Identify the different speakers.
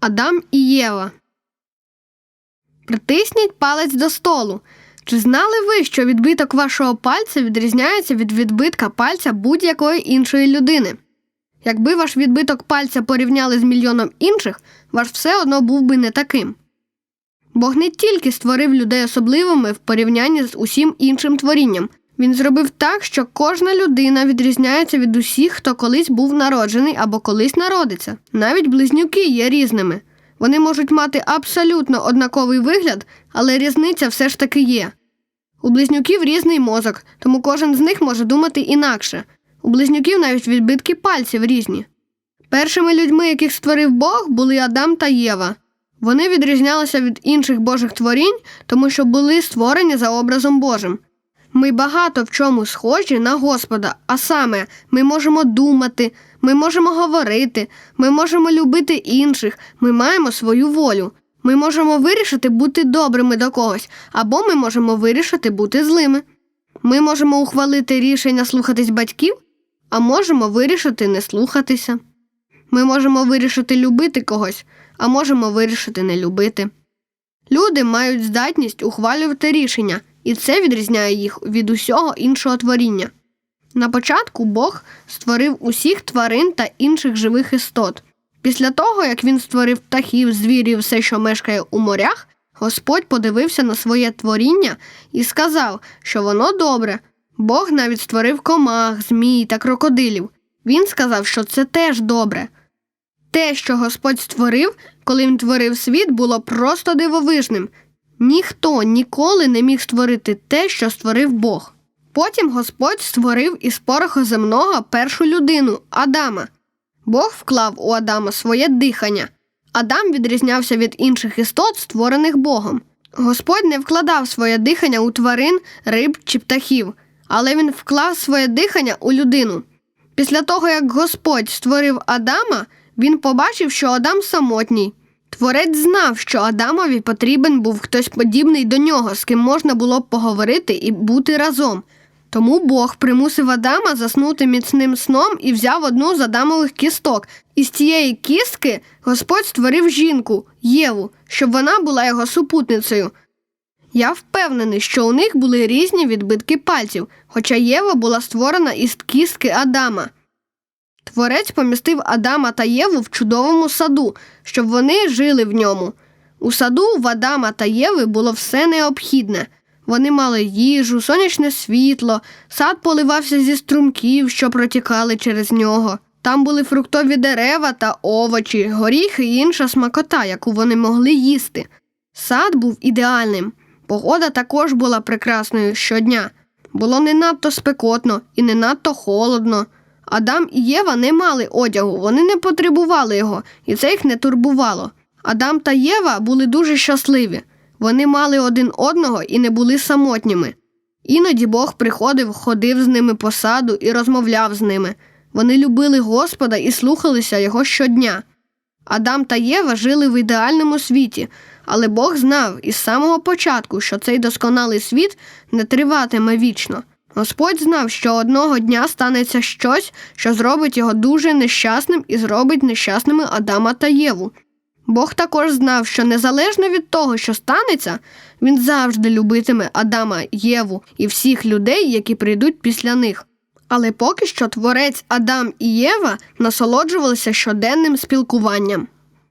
Speaker 1: Адам і Єва. Притисніть палець до столу. Чи знали ви, що відбиток вашого пальця відрізняється від відбитка пальця будь-якої іншої людини? Якби ваш відбиток пальця порівняли з мільйоном інших, ваш все одно був би не таким. Бог не тільки створив людей особливими в порівнянні з усім іншим творінням. Він зробив так, що кожна людина відрізняється від усіх, хто колись був народжений або колись народиться. Навіть близнюки є різними. Вони можуть мати абсолютно однаковий вигляд, але різниця все ж таки є. У близнюків різний мозок, тому кожен з них може думати інакше. У близнюків навіть відбитки пальців різні. Першими людьми, яких створив Бог, були Адам та Єва. Вони відрізнялися від інших Божих творінь, тому що були створені за образом Божим. Ми багато в чому схожі на Господа, а саме ми можемо думати, ми можемо говорити, ми можемо любити інших, ми маємо свою волю. Ми можемо вирішити бути добрими до когось, або ми можемо вирішити бути злими. Ми можемо ухвалити рішення слухатись батьків, а можемо вирішити не слухатися. Ми можемо вирішити любити когось, а можемо вирішити не любити. Люди мають здатність ухвалювати рішення, і це відрізняє їх від усього іншого творіння. На початку Бог створив усіх тварин та інших живих істот. Після того, як він створив птахів, звірів, все, що мешкає у морях, Господь подивився на своє творіння і сказав, що воно добре. Бог навіть створив комах, змій та крокодилів. Він сказав, що це теж добре. Те, що Господь створив, коли він творив світ, було просто дивовижним. Ніхто ніколи не міг створити те, що створив Бог. Потім Господь створив із пороху земного першу людину Адама. Бог вклав у Адама своє дихання. Адам відрізнявся від інших істот, створених Богом. Господь не вкладав своє дихання у тварин, риб чи птахів, але він вклав своє дихання у людину. Після того, як Господь створив Адама, він побачив, що Адам самотній. Творець знав, що Адамові потрібен був хтось подібний до нього, з ким можна було б поговорити і бути разом. Тому Бог примусив Адама заснути міцним сном і взяв одну з Адамових кісток. І з цієї кістки Господь створив жінку, Єву, щоб вона була його супутницею. Я впевнений, що у них були різні відбитки пальців, хоча Єва була створена із кістки Адама. Творець помістив Адама та Єву в чудовому саду, щоб вони жили в ньому. У саду в Адама та Єви було все необхідне. Вони мали їжу, сонячне світло, сад поливався зі струмків, що протікали через нього. Там були фруктові дерева та овочі, горіхи і інша смакота, яку вони могли їсти. Сад був ідеальним. Погода також була прекрасною щодня. Було не надто спекотно і не надто холодно. Адам і Єва не мали одягу, вони не потребували його, і це їх не турбувало. Адам та Єва були дуже щасливі. Вони мали один одного і не були самотніми. Іноді Бог приходив, ходив з ними по саду і розмовляв з ними. Вони любили Господа і слухалися його щодня. Адам та Єва жили в ідеальному світі, але Бог знав із самого початку, що цей досконалий світ не триватиме вічно. Господь знав, що одного дня станеться щось, що зробить його дуже нещасним і зробить нещасними Адама та Єву. Бог також знав, що незалежно від того, що станеться, він завжди любитиме Адама, Єву і всіх людей, які прийдуть після них. Але поки що творець Адам і Єва насолоджувалися щоденним спілкуванням.